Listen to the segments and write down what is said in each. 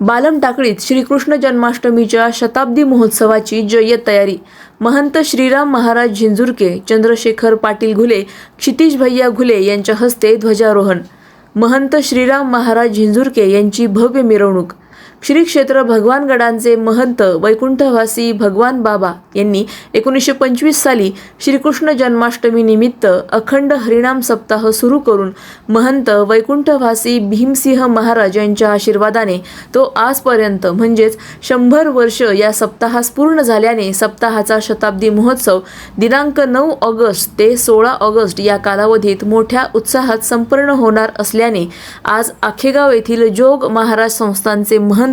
बालम टाकडीत श्रीकृष्ण जन्माष्टमीच्या शताब्दी महोत्सवाची जय्यत तयारी. महंत श्रीराम महाराज झिंजुरके चंद्रशेखर पाटील घुले क्षितिश भैया घुले यांच्या हस्ते ध्वजारोहण. महंत श्रीराम महाराज झिंजुरके यांची भव्य मिरवणूक. श्री क्षेत्र भगवानगडांचे महंत वैकुंठवासी भगवान बाबा यांनी एकोणीसशे पंचवीस साली श्रीकृष्ण जन्माष्टमी निमित्त अखंड हरिणाम सप्ताह सुरू करून महंत वैकुंठवासी भीमसिंह महाराज यांच्या आशीर्वादाने तो आजपर्यंत म्हणजेच शंभर वर्ष या सप्ताहास पूर्ण झाल्याने सप्ताहाचा शताब्दी महोत्सव दिनांक नऊ ऑगस्ट ते सोळा ऑगस्ट या कालावधीत मोठ्या उत्साहात संपन्न होणार असल्याने आज आखेगाव येथील जोग महाराज संस्थानचे महंत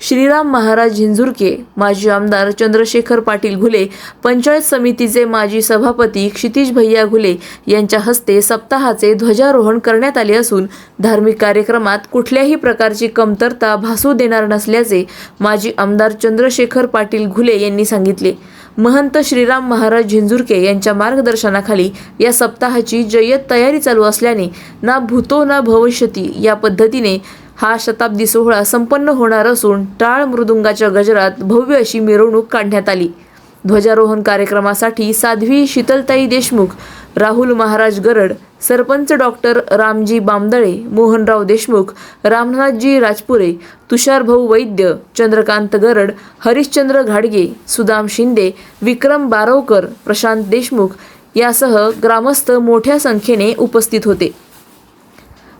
श्रीराम महाराज झिंझुरके माजी आमदार चंद्रशेखर पाटील घुले पंचायत समितीचे माजी सभापती क्षितिज भैया घुले यांच्या हस्ते सप्ताहाचे ध्वजारोहण करण्यात आले असून धार्मिक कार्यक्रमात कुठल्याही प्रकारची कमतरता भासू देणार नसल्याचे माजी आमदार चंद्रशेखर पाटील घुले यांनी सांगितले. महंत श्रीराम महाराज झिंझुरके यांच्या मार्गदर्शनाखाली या सप्ताहाची जय्यत तयारी चालू असल्याने ना भूतो ना भविष्यती या पद्धतीने हा शताब्दी सोहळा संपन्न होणार असून टाळ मृदुंगाच्या गजरात भव्य अशी मिरवणूक काढण्यात आली. ध्वजारोहण कार्यक्रमासाठी साध्वी शीतलताई देशमुख राहुल महाराज गरड सरपंच डॉक्टर रामजी बामदळे मोहनराव देशमुख रामनाथजी राजपुरे तुषारभाऊ वैद्य चंद्रकांत गरड हरिश्चंद्र घाडगे सुदाम शिंदे विक्रम बारवकर प्रशांत देशमुख यासह ग्रामस्थ मोठ्या संख्येने उपस्थित होते.